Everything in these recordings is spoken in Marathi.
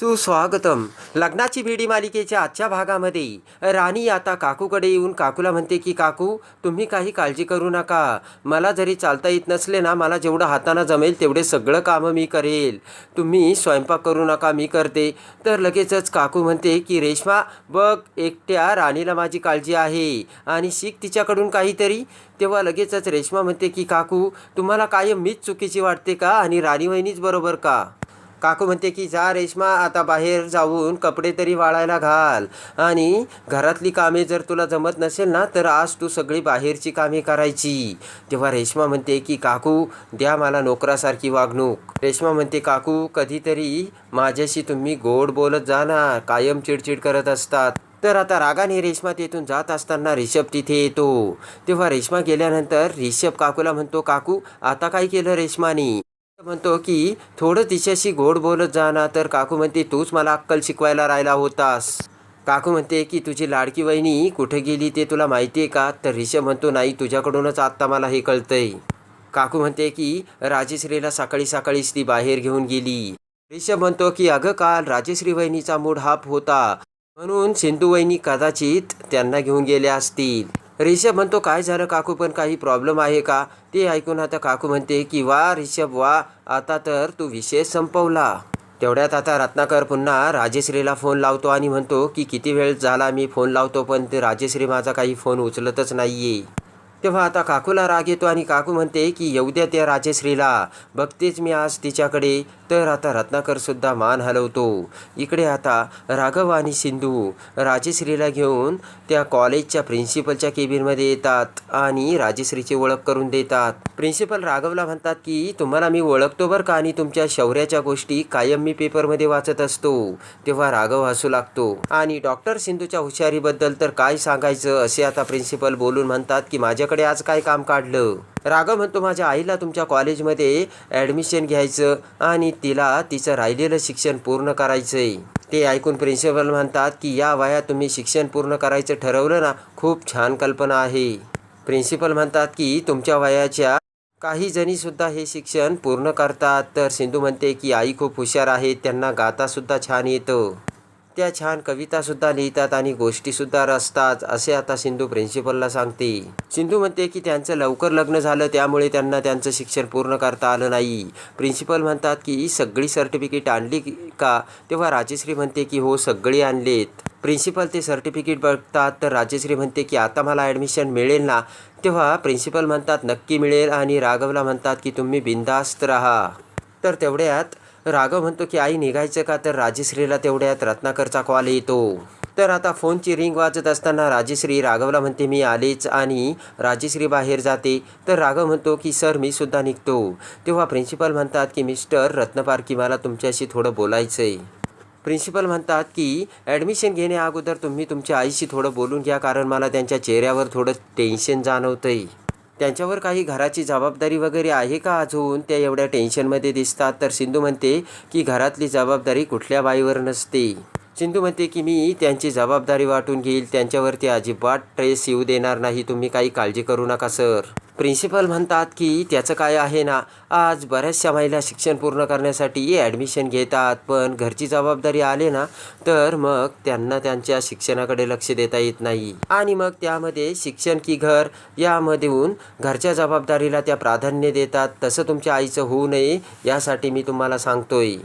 सुस्वागतम. लग्नाची भेडी मालिकेच्या आजच्या भागामध्ये. राणी आता काकूकडे येऊन काकूला म्हणते की काकू तुम्ही काही काळजी करू नका. मला जरी चालता येत नसले ना मला जेवढं हातानं जमेल तेवढे सगळं कामं मी करेल. तुम्ही स्वयंपाक करू नका मी करते. तर लगेचच काकू म्हणते की रेश्मा बघ एकट्या राणीला माझी काळजी आहे आणि शिक तिच्याकडून काहीतरी. तेव्हा लगेचच रेश्मा म्हणते की काकू तुम्हाला कायम मीच चुकीची वाटते का आणि राणी वहिनीच बरोबर का? काकू म्हणते की जा रेश्मा आता बाहेर जाऊन कपडे तरी वाळायला घाल. आणि घरातली कामे जर तुला जमत नसेल ना तर आज तू सगळी बाहेरची कामे करायची. तेव्हा रेश्मा म्हणते की काकू द्या मला नोकरासारखी वागणूक. रेश्मा म्हणते काकू कधीतरी माझ्याशी तुम्ही गोड बोलत जा ना कायम चिडचिड करत असतात. तर आता रागाने रेश्मा तेथून जात असताना रिषभ तिथे येतो. तेव्हा रेश्मा गेल्यानंतर रिषभ काकूला म्हणतो काकू आता काय केलं रेश्मानी? म्हणतो की थोडं तिच्याशी गोड बोलत जा ना तर काकू म्हणते तूच मला अक्कल शिकवायला राहिला होतास. काकू म्हणते की तुझी लाडकी वहिनी कुठे गेली ते तुला माहिती आहे का? तर रिषभ म्हणतो नाही तुझ्याकडूनच आत्ता मला हे कळतंय. काकू म्हणते की राजेश्रीला सकाळी सकाळीच ती बाहेर घेऊन गेली. रिषभ म्हणतो की अगं काल राजेश्री वहिनीचा मूड हाप होता. म्हणून सिंधू वहिनी कदाचित त्यांना घेऊन गेल्या असतील. रिषभ म्हणतो काय झालं काकू? पण काही प्रॉब्लेम आहे का? ते ऐकून आता काकू म्हणते की वा रिषभ वा आता तर तू विषय संपवला. तेवढ्यात आता रत्नाकर पुन्हा राजेश्रीला फोन लावतो आणि म्हणतो की किती वेळ झाला मी फोन लावतो पण ते राजेश्री माझा काही फोन उचलतच नाहीये. तेव्हा आता काकूला राग येतो आणि काकू म्हणते की येऊ द्या त्या राजेश्रीला. बघतेच मी आज तिच्याकडे. तर आता रत्नाकरसुद्धा मान हलवतो. इकडे आता राघव आणि सिंधू राजेश्रीला घेऊन त्या कॉलेजच्या प्रिन्सिपलच्या केबिनमध्ये येतात आणि राजेश्रीची ओळख करून देतात. प्रिन्सिपल राघवला म्हणतात की तुम्हाला मी ओळखतो बरं का आणि तुमच्या शौर्याच्या गोष्टी कायम मी पेपरमध्ये वाचत असतो. तेव्हा राघव हसू लागतो. आणि डॉक्टर सिंधूच्या हुशारीबद्दल तर काय सांगायचं असे आता प्रिन्सिपल बोलून म्हणतात की माझ्या तुमच्याकडे आज काय काम काढलं? राघव म्हणतो माझ्या आईला तुमच्या कॉलेजमध्ये ॲडमिशन घ्यायचं आणि तिला तिचं राहिलेलं शिक्षण पूर्ण करायचंय. ते ऐकून प्रिन्सिपल म्हणतात की या वयात तुम्ही शिक्षण पूर्ण करायचं ठरवलं ना खूप छान कल्पना आहे. प्रिन्सिपल म्हणतात की तुमच्या वयाच्या काही जणीसुद्धा हे शिक्षण पूर्ण करतात. तर सिंधू म्हणते की आई खूप हुशार आहे त्यांना गातासुद्धा छान येतं. त्या छान कवितासुद्धा लिहितात आणि गोष्टीसुद्धा रचतात असे आता सिंधू प्रिन्सिपलला सांगते. सिंधू म्हणते की त्यांचं लवकर लग्न झालं त्यामुळे त्यांना त्यांचं शिक्षण पूर्ण करता आलं नाही. प्रिन्सिपल म्हणतात की सगळी सर्टिफिकेट आणली का? तेव्हा राजेश्री म्हणते की हो सगळी आणलीत. प्रिन्सिपल ते सर्टिफिकेट बघतात तर राजेश्री म्हणते की आता मला ॲडमिशन मिळेल ना? तेव्हा प्रिन्सिपल म्हणतात नक्की मिळेल. आणि राघवला म्हणतात की तुम्ही बिंदास्त राहा. तर तेवढ्यात राघव म्हणतो की आई निघायचं का? तर राजेश्रीला तेवढ्यात रत्नाकरचा कॉल येतो. तर आता फोनची रिंग वाजत असताना राजेश्री राघवला म्हणते मी आलेच आणि राजेश्री बाहेर जाते. तर राघव म्हणतो की सर मी सुद्धा निघतो. तेव्हा प्रिन्सिपल म्हणतात की मिस्टर रत्नपारकी मला तुमच्याशी थोडं बोलायचं आहे प्रिन्सिपल म्हणतात की ॲडमिशन घेण्या अगोदर तुम्ही तुमच्या आईशी थोडं बोलून घ्या कारण मला त्यांच्या चेहऱ्यावर थोडं टेन्शन जाणवतं आहे त्यांच्यावर काही घराची जबाबदारी वगैरे आहे का अजून? त्या एवढ्या टेन्शनमध्ये दिसतात. तर सिंधू म्हणते की घरातली जबाबदारी कुठल्या बाईवर नसते. सिंधू म्हणते की मी त्यांची जबाबदारी वाटून घेईल. त्यांच्यावरती अजिबात ट्रेस येऊ देणार नाही. तुम्ही काही काळजी करू नका सर प्रिन्सिपल म्हणतात की त्याचं काय आहे ना आज बऱ्याचशा महिला शिक्षण पूर्ण करण्यासाठी ॲडमिशन घेतात पण घरची जबाबदारी आले ना तर मग त्यांना त्यांच्या शिक्षणाकडे लक्ष देता येत नाही. आणि मग त्यामध्ये शिक्षण की घर यामधून घरच्या जबाबदारीला त्या प्राधान्य देतात तसं तुमच्या आईचं होऊ नये यासाठी मी तुम्हाला सांगतोय.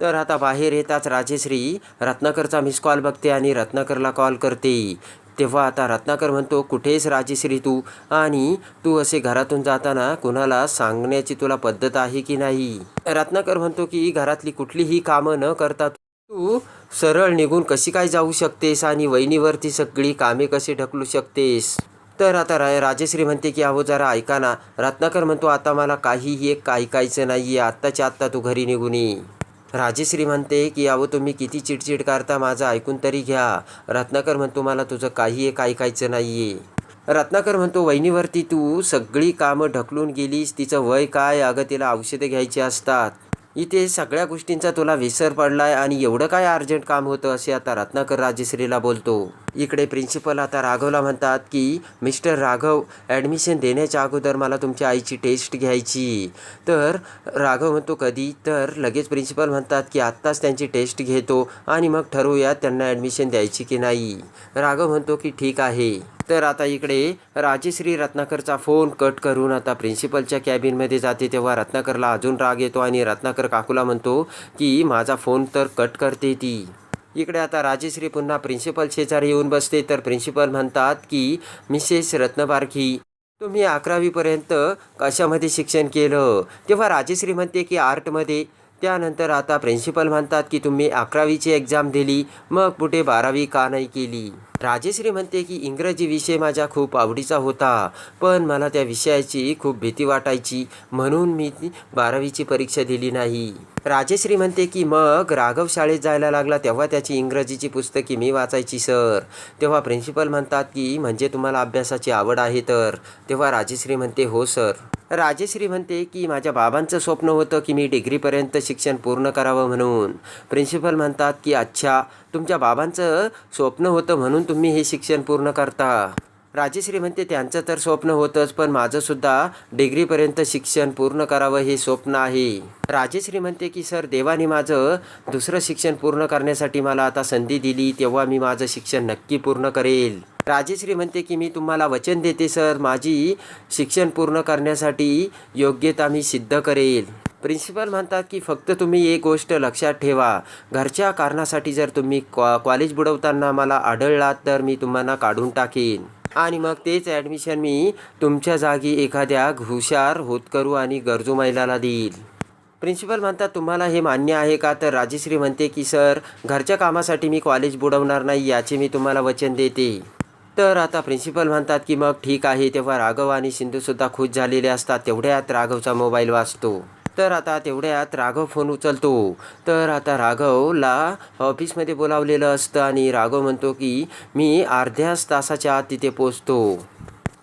तर आता बाहेर येताच राजेश्री रत्नाकरचा मिस कॉल बघते आणि रत्नाकरला कॉल करते. तेव्हा आता रत्नाकर म्हणतो कुठेच राजेश्री तू आणि तू असे घरातून जाताना कुणाला सांगण्याची तुला पद्धत आहे की नाही? रत्नाकर म्हणतो की घरातली कुठलीही कामं न करता तू सरळ निघून कशी काय जाऊ शकतेस आणि वहिनीवरती सगळी कामे कशी ढकलू शकतेस? तर आता रा राजेश्री म्हणते की अहो जरा ऐका ना. रत्नाकर म्हणतो आता मला काहीही एक ऐकायचं नाही आहे आत्ताच्या आत्ता तू घरी निघून ये. राजेश्री म्हणते की अहो तुम्ही किती चिडचिड करता माझं ऐकून तरी घ्या. रत्नाकर म्हणतो मला तुझं काही एक ऐकायचं नाही आहे रत्नाकर म्हणतो वहिनीवरती तू सगळी कामं ढकलून गेलीस. तिचं वय काय? अगं तिला औषधं घ्यायची असतात. इथे सगळ्या गोष्टींचा तुला विसर पडलाय आणि एवढं काय अर्जंट काम होतं असे आता रत्नाकर राजश्रीला बोलतो. इकडे प्रिन्सिपल आता राघवला म्हणतात की मिस्टर राघव ॲडमिशन देण्याच्या अगोदर मला तुमच्या आईची टेस्ट घ्यायची. तर राघव म्हणतो कधी? तर लगेच प्रिन्सिपल म्हणतात की आत्ताच त्यांची टेस्ट घेतो आणि मग ठरवूया त्यांना ॲडमिशन द्यायची की नाही. राघव म्हणतो की ठीक आहे. तर आता इकडे राजश्री रत्नाकरचा फोन कट करून आता प्रिन्सिपलच्या कॅबिनमध्ये जाते तेव्हा रत्नाकरला अजून राग येतो आणि रत्नाकर काकूला म्हणतो की माझा फोन तर कट करते ती. इकडे आता राजश्री पुन्हा प्रिन्सिपल शेजारी येऊन बसते तर प्रिन्सिपल म्हणतात की मिसेस रत्नबारखी तुम्ही अकरावीपर्यंत कशामध्ये शिक्षण केलं? तेव्हा राजेश्री म्हणते की आर्टमध्ये त्यानंतर आता प्रिन्सिपल म्हणतात की तुम्ही अकरावीची एक्झाम दिली मग पुढे बारावी का नाही केली? राजेश्री म्हणते की इंग्रजी विषय माझा खूप आवडीचा होता पण मला त्या विषयाची खूप भीती वाटायची. म्हणून मी ती बारावीची परीक्षा दिली नाही. राजेश्री म्हणते की मग राघव शाळेत जायला लागला तेव्हा त्याची इंग्रजीची पुस्तके मी वाचायची सर. तेव्हा प्रिन्सिपल म्हणतात की म्हणजे तुम्हाला अभ्यासाची आवड आहे तर. तेव्हा राजेश्री म्हणते हो सर. राजेश्री म्हणते की माझ्या बाबांचं स्वप्न होतं की मी डिग्रीपर्यंत शिक्षण पूर्ण करावं म्हणून. प्रिन्सिपल म्हणतात की अच्छा तुमच्या बाबांचं स्वप्न होतं म्हणून तुम्ही हे शिक्षण पूर्ण करता? राजेश्री म्हणते त्यांचं तर स्वप्न होतंच पण माझंसुद्धा डिग्रीपर्यंत शिक्षण पूर्ण करावं हे स्वप्न आहे. राजेश्री म्हणते की सर देवाने माझं दुसरं शिक्षण पूर्ण करण्यासाठी मला आता संधी दिली तेव्हा मी माझं शिक्षण नक्की पूर्ण करेल. राजेश्री म्हणते की मी तुम्हाला वचन देते सर. माझी शिक्षण पूर्ण करण्यासाठी योग्यता मी सिद्ध करेल. प्रिन्सिपल म्हणतात की फक्त तुम्ही एक गोष्ट लक्षात ठेवा. घरच्या कारणासाठी जर तुम्ही कॉ कॉलेज बुडवताना मला आढळलात तर मी तुम्हाला काढून टाकेन. आणि मग तेच ॲडमिशन मी तुमच्या जागी एखाद्या हुशार होतकरू आणि गरजू महिलाला देईल. प्रिन्सिपल म्हणतात तुम्हाला हे मान्य आहे का? तर राजश्री म्हणते की सर घरच्या कामासाठी मी कॉलेज बुडवणार नाही याचे मी तुम्हाला वचन देते. तर आता प्रिन्सिपल म्हणतात की मग ठीक आहे तेव्हा राघव आणि सिंधूसुद्धा खुश झालेले असतात तेवढ्यात राघवचा मोबाईल वाचतो. तर आता तेवढ्यात राघव फोन उचलतो. तर आता राघवला ऑफिसमध्ये बोलावलेलं असतं आणि राघव म्हणतो की मी अर्ध्याच तासाच्या आत तिथे पोचतो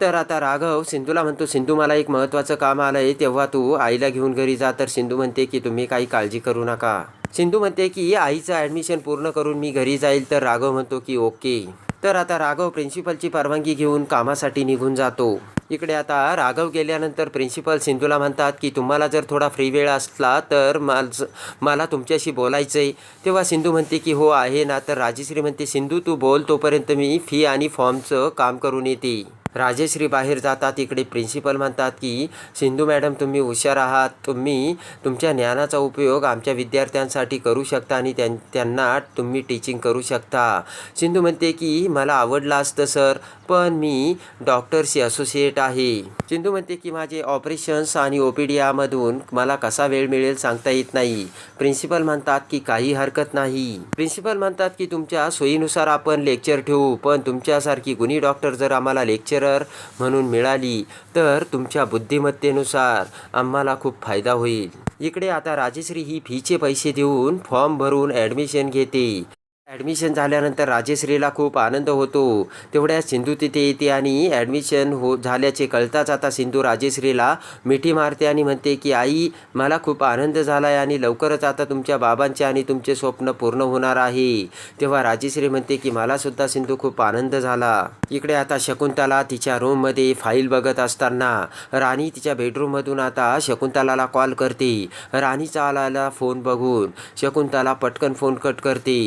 तर आता राघव सिंधूला म्हणतो सिंधू मला एक महत्त्वाचं काम आलं आहे तेव्हा तू आईला घेऊन घरी जा. तर सिंधू म्हणते की तुम्ही काही काळजी करू नका. सिंधू म्हणते की आईचं ॲडमिशन पूर्ण करून मी घरी जाईल. तर राघव म्हणतो की ओके. तर आता राघव प्रिन्सिपलची परवानगी घेऊन कामासाठी निघून जातो. इकडे आता राघव गेल्यानंतर प्रिन्सिपल सिंधूला म्हणतात की तुम्हाला जर थोडा फ्री वेळ असला तर माझ मला तुमच्याशी बोलायचं आहे तेव्हा सिंधू म्हणते की हो आहे ना. तर राजेश्री म्हणते सिंधू तू बोल तोपर्यंत मी फी आणि फॉर्मचं काम करून येते. राजेश्री बाहेर जातात इकडे प्रिन्सिपल म्हणतात की सिंधू मॅडम तुम्ही हुशार आहात. तुम्ही तुमच्या ज्ञानाचा उपयोग आमच्या विद्यार्थ्यांसाठी करू शकता आणि त्यां त्यांना तुम्ही टीचिंग करू शकता. सिंधू म्हणते की मला आवडलं असतं सर पण मी डॉक्टरशी असोसिएट आहे. सिंधू म्हणते की माझे ऑपरेशन्स आणि ओ पी डी यामधून मला कसा वेळ मिळेल सांगता येत नाही. प्रिन्सिपल म्हणतात की काही हरकत नाही. प्रिन्सिपल म्हणतात की तुमच्या सोयीनुसार आपण लेक्चर ठेवू पण तुमच्यासारखी गुणी डॉक्टर जर आम्हाला लेक्चर लेक्चरर म्हणून मिळाली तर तुमच्या बुद्धिमत्तेनुसार आम्हाला खूप फायदा होईल. इकडे आता राजश्री ही फीचे पैसे देऊन फॉर्म भरून ॲडमिशन घेते. ॲडमिशन झाल्यानंतर राजेश्रीला खूप आनंद होतो. तेवढ्या सिंधू तिथे येते आणि ॲडमिशन हो झाल्याचे कळताच आता सिंधू राजेश्रीला मिठी मारते आणि म्हणते की आई मला खूप आनंद झाला आहे आणि लवकरच आता तुमच्या बाबांचे आणि तुमचे स्वप्न पूर्ण होणार आहे. तेव्हा राजेश्री म्हणते की मलासुद्धा सिंधू खूप आनंद झाला. इकडे आता शकुंतला तिच्या रूममध्ये फाईल बघत असताना राणी तिच्या बेडरूममधून आता शकुंतलाला कॉल करते. राणीचा आलेला फोन बघून शकुंतला पटकन फोन कट करते.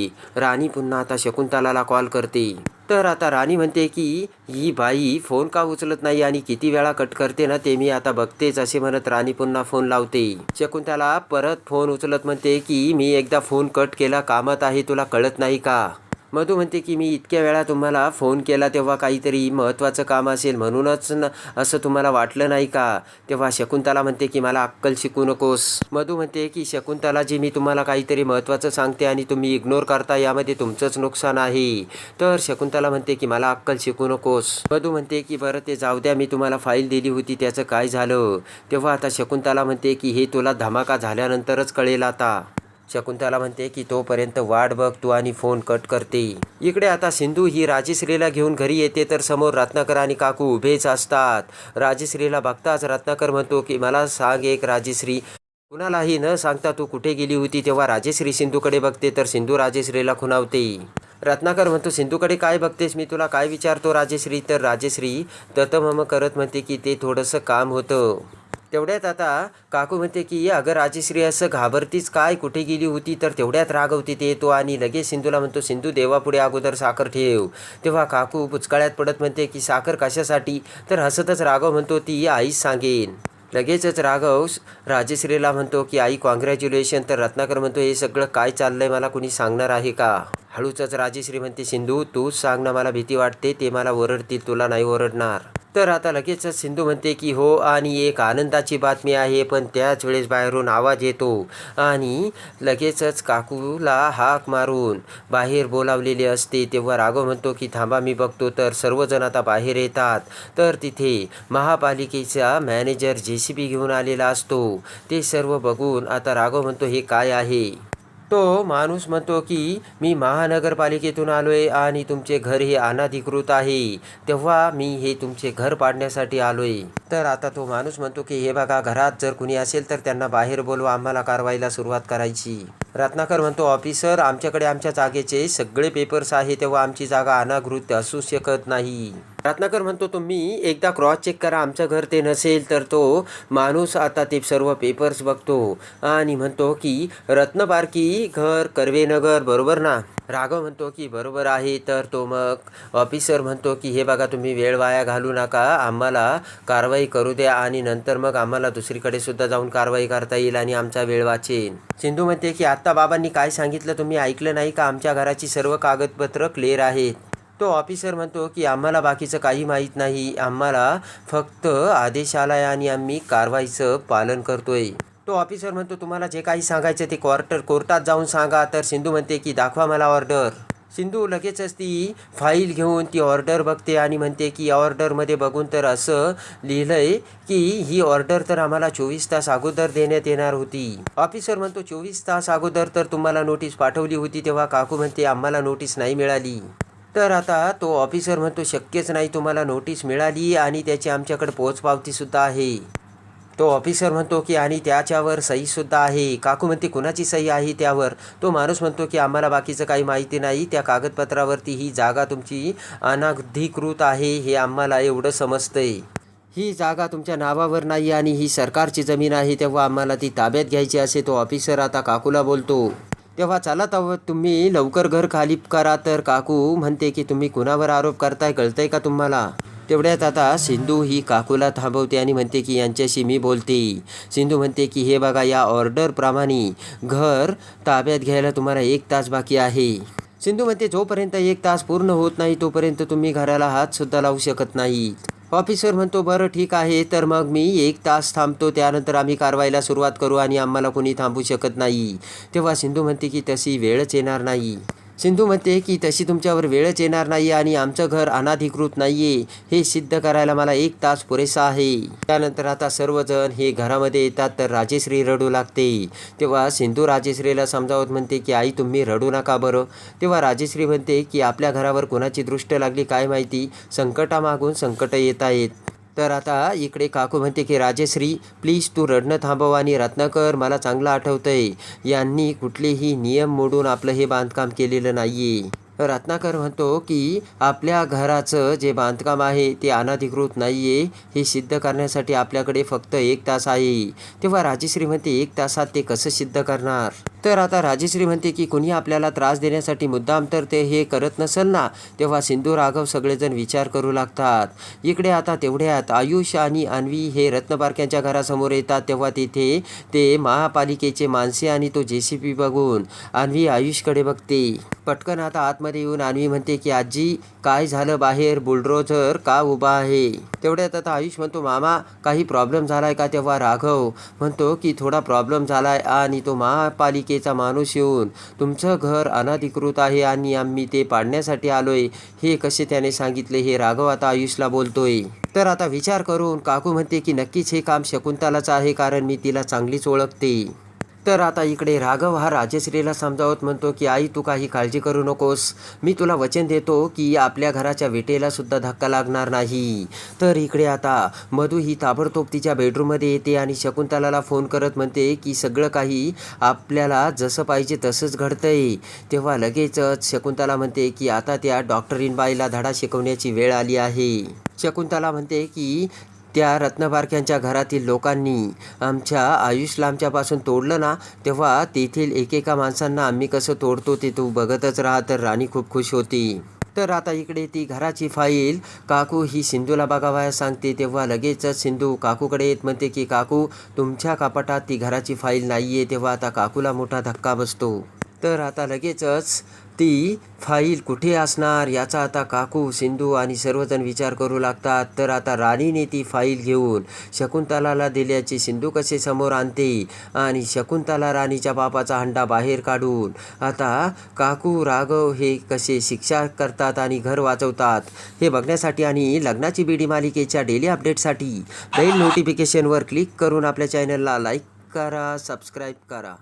राणी पुन्हा आता शकुंतलाला कॉल करते. तर आता राणी म्हणते की ही बाई फोन का उचलत नाही आणि किती वेळा कट करते ना ते मी आता बघतेच असे म्हणत राणी पुन्हा फोन लावते. शकुंतला परत फोन उचलत म्हणते की मी एकदा फोन कट केला कामात आहे तुला कळत नाही का? मधू म्हणते की मी इतक्या वेळा तुम्हाला फोन केला तेव्हा काहीतरी महत्त्वाचं काम असेल म्हणूनच न असं तुम्हाला वाटलं नाही का? तेव्हा शकुंतला म्हणते की मला अक्कल शिकू नकोस. मधू म्हणते की शकुंतला जी मी तुम्हाला काहीतरी महत्त्वाचं सांगते आणि तुम्ही इग्नोर करता यामध्ये तुमचंच नुकसान आहे. तर शकुंतला म्हणते की मला अक्कल शिकू नकोस. मधू म्हणते की बरं ते जाऊ द्या मी तुम्हाला फाईल दिली होती त्याचं काय झालं? तेव्हा आता शकुंतला म्हणते की हे तुला धमाका झाल्यानंतरच कळेल आता. शकुंतला म्हणते की तोपर्यंत वाट बघ तू आणि फोन कट करते. इकडे आता सिंधू ही राजेश्रीला घेऊन घरी येते तर समोर रत्नाकर आणि काकू उभेच असतात. राजश्रीला बघताच रत्नाकर म्हणतो की मला सांग एक राजेश्री. कुणालाही न सांगता तू कुठे गेली होती तेव्हा राजेश्री सिंधूकडे बघते तर सिंधू राजेश्रीला खुणावते. रत्नाकर म्हणतो सिंधूकडे काय बघतेस? मी तुला काय विचारतो राजेश्री? तर राजेश्री ततमम करत म्हणते की ते थोडंसं काम होतं. तेवढ्यात आता काकू म्हणते की अगं राजेश्री असं घाबरतीच काय? कुठे गेली होती? तर तेवढ्यात रागवती ते येतो आणि लगेच सिंधूला म्हणतो सिंधू देवापुढे अगोदर साखर ठेव. तेव्हा काकू पुचकाळ्यात पडत म्हणते की साखर कशासाठी? तर हसतच राघव म्हणतो ती आईच सांगेन. लगेचच राघव राजश्रीला राजेश्रीला म्हणतो की आई कॉंग्रॅच्युलेशन तर रत्नाकर म्हणतो हे सगळं काय चाललंय? मला कुणी सांगणार आहे का? हळूचच राजेश्री म्हणते सिंधू तूच सांग ना मला भीती वाटते ते मला ओरडतील तुला नाही ओरडणार. तर आता लगेचच सिंधू म्हणते की हो आणि एक आनंदाची बातमी आहे पण त्याच वेळेस बाहेरून आवाज येतो. आणि लगेचच काकूला हाक मारून बाहेर बोलावलेले असते. तेव्हा राघव म्हणतो की थांबा मी बघतो. तर सर्वजण आता बाहेर येतात. तर तिथे महापालिकेचा मॅनेजर जे सी बी घेऊन आलेला असतो. ते सर्व बघून आता राघव म्हणतो हे काय आहे? तो माणूस म्हणतो की मी महानगरपालिकेतून आलो आहे आणि तुमचे घर हे अनाधिकृत आहे. तेव्हा मी हे तुमचे घर पाडण्यासाठी आलो आहे तर आता तो माणूस म्हणतो की हे बघा घरात जर कुणी असेल तर त्यांना बाहेर बोलवा आम्हाला कारवाईला सुरुवात करायची. रत्नाकर म्हणतो ऑफिसर आमच्याकडे आमच्या जागेचे सगळे पेपर्स आहे तेव्हा आमची जागा अनागृत असू शकत नाही. रत्नाकर म्हणतो तुम्ही एकदा क्रॉस चेक करा आमचं घर ते नसेल तर तो माणूस आता ते सर्व पेपर्स बघतो. आणि म्हणतो की रत्नबारकी घर कर्वेनगर बरोबर ना? राघव म्हणतो की बरोबर आहे तर तो मग ऑफिसर म्हणतो की हे बघा तुम्ही वेळ वाया घालू नका आम्हाला कारवाई करू द्या आणि नंतर मग आम्हाला दुसरीकडे सुद्धा जाऊन कारवाई करता येईल आणि आमचा वेळ वाचेल. सिंधू म्हणते की आत्ता बाबांनी काय सांगितलं तुम्ही ऐकलं नाही का? आमच्या घराची सर्व कागदपत्र क्लिअर आहेत. तो ऑफिसर म्हणतो की आम्हाला बाकीचं काही माहीत नाही. आम्हाला फक्त आदेश आलाय आणि आम्ही कारवाईचं पालन करतोय. तो ऑफिसर म्हणतो तुम्हाला जे काही सांगायचं ते क्वार्टर कोर्टात जाऊन सांगा. तर सिंधू म्हणते की दाखवा मला ऑर्डर सिंधू लगेचच ती फाईल घेऊन ती ऑर्डर बघते आणि म्हणते की ऑर्डरमध्ये बघून तर असं लिहिलंय की ही ऑर्डर तर आम्हाला चोवीस तास अगोदर देण्यात येणार होती. ऑफिसर म्हणतो चोवीस तास अगोदर तर तुम्हाला नोटीस पाठवली होती तेव्हा काकू म्हणते आम्हाला नोटीस नाही मिळाली. तर आता तो ऑफिसर म्हणतो शक्यच नाही तुम्हाला नोटीस मिळाली आणि त्याची आमच्याकडे पोचपावतीसुद्धा आहे. तो ऑफिसर म्हणतो की आणि त्याच्यावर सहीसुद्धा आहे. काकू म्हणते कुणाची सही आहे त्यावर? तो माणूस म्हणतो की आम्हाला बाकीचं काही माहिती नाही. त्या कागदपत्रावरती ही जागा तुमची अनाधिकृत आहे. हे आम्हाला एवढं समजतंय. ही जागा तुमच्या नावावर नाही आणि ही सरकारची जमीन आहे तेव्हा आम्हाला ती ताब्यात घ्यायची असे तो ऑफिसर आता काकूला बोलतो. तेव्हा चला तव तुम्ही लवकर घर खाली करा. तर काकू म्हणते की तुम्ही कुणावर आरोप करताय कळतंय का तुम्हाला? तेवढ्यात आता सिंधू ही काकूला थांबवते आणि म्हणते की यांच्याशी मी बोलते. सिंधू म्हणते की हे बघा या ऑर्डरप्रमाणे घर ताब्यात घ्यायला तुम्हाला एक तास बाकी आहे. सिंधू म्हणते जोपर्यंत एक तास पूर्ण होत नाही तोपर्यंत तुम्ही घराला हात सुद्धा लावू शकत नाही. ऑफिसर म्हणतो बरं ठीक आहे तर मग मी एक तास थांबतो त्यानंतर आम्ही कारवाईला सुरुवात करू आणि आम्हाला कोणी थांबू शकत नाही. तेव्हा सिंधू म्हणते की तशी वेळच येणार नाही. सिंधू म्हणते की तशी तुमच्यावर वेळच येणार नाही आणि आमचं घर अनाधिकृत नाहीये. हे सिद्ध करायला मला एक तास पुरेसा आहे. त्यानंतर आता सर्वजण हे घरामध्ये येतात तर राजेश्री रडू लागते. तेव्हा सिंधू राजेश्रीला समजावत म्हणते की आई तुम्ही रडू नका बरं. तेव्हा राजेश्री म्हणते की आपल्या घरावर कोणाची दृष्ट लागली काय माहिती? संकटामागून संकट येत आहेत तर आता इकडे काकू म्हणते की राजेश्री प्लीज तू रडणं थांबव आणि रत्नाकर मला चांगलं आठवतंय. यांनी कुठलेही नियम मोडून आपलं हे बांधकाम केलेलं नाहीये. रत्नाकर म्हणतो की आपल्या घराचं जे बांधकाम आहे ते अनधिकृत आहे हे सिद्ध करण्यासाठी आपल्याकडे फक्त एक तास आहे. तेव्हा राजेश्री म्हणते एक तासात ते कसं सिद्ध करणार? तर आता राजेश्री म्हणते की कुणी आपल्याला त्रास देण्यासाठी मुद्दाम तर ते हे करत नसेल ना तेव्हा सिंधू राघव सगळेजण विचार करू लागतात. इकडे आता तेवढ्यात आयुष आणि अन्वी हे रत्नपारख्यांच्या घरासमोर येतात तेव्हा तिथे ते महापालिकेचे माणसे आणि तो जे सी बघून अन्वी आयुषकडे बघते. पटकन आता आतमध्ये येऊन आणवी म्हणते की आजी काय झालं बाहेर? बुलडोझर का उभा आहे? तेवढ्यात आता आयुष म्हणतो मामा काही प्रॉब्लेम झालाय का? तेव्हा राघव म्हणतो की थोडा प्रॉब्लेम झालाय आणि तो महापालिकेचा माणूस येऊन तुमचं घर अनधिकृत आहे आणि आम्ही ते पाडण्यासाठी आलोय. हे कसे त्याने सांगितले हे राघव आता आयुषला बोलतोय. तर आता विचार करून काकू म्हणते की नक्कीच हे काम शकुंतलाचं आहे कारण मी तिला चांगलीच ओळखते. तर आता इकडे राघव हा राजश्रीला समजावत म्हणतो की आई तू काही काळजी करू नकोस. मी तुला वचन देतो की आपल्या घराच्या विटेला सुद्धा धक्का लागणार नाही. तर इकडे आता मधू ही ताबडतोब तिच्या बेडरूममध्ये येते आणि शकुंतलाला फोन करत म्हणते की सगळं काही आपल्याला जसं पाहिजे तसंच घडतंय. तेव्हा लगेचच शकुंतला म्हणते की आता त्या डॉक्टरीन बाईला धडा शिकवण्याची वेळ आली आहे. शकुंतला म्हणते की त्या रत्नबारक्यांच्या घरातील लोकांनी आमच्या आयुषला आमच्यापासून तोडलं ना तेव्हा तेथील एकेका माणसांना आम्ही कसं तोडतो ते तू बघतच राहा तर राणी खूप खुश होती. तर आता इकडे ती घराची फाईल काकू ही सिंधूला बघावयास सांगते तेव्हा लगेचच सिंधू काकूकडे येत म्हणते की काकू तुमच्या कपाटात ती घराची फाईल नाही आहे तेव्हा आता काकूला मोठा धक्का बसतो. तर आता लगेचच ती फाईल कुठे असणार याचा आता काकू सिंधू आणि सर्वजण विचार करू लागतात. तर आता राणीने ती फाईल घेऊन शकुंतलाला दिल्याचे सिंधू कसे समोर आणते आणि शकुंतला राणीच्या बापाचा हंडा बाहेर काढून आता काकू राघव हे कसे शिक्षा करतात आणि घर वाचवतात हे बघण्यासाठी आणि लग्नाची बीडी मालिकेच्या डेली अपडेटसाठी बेल नोटिफिकेशनवर क्लिक करून आपल्या चॅनलला लाईक करा सबस्क्राईब करा.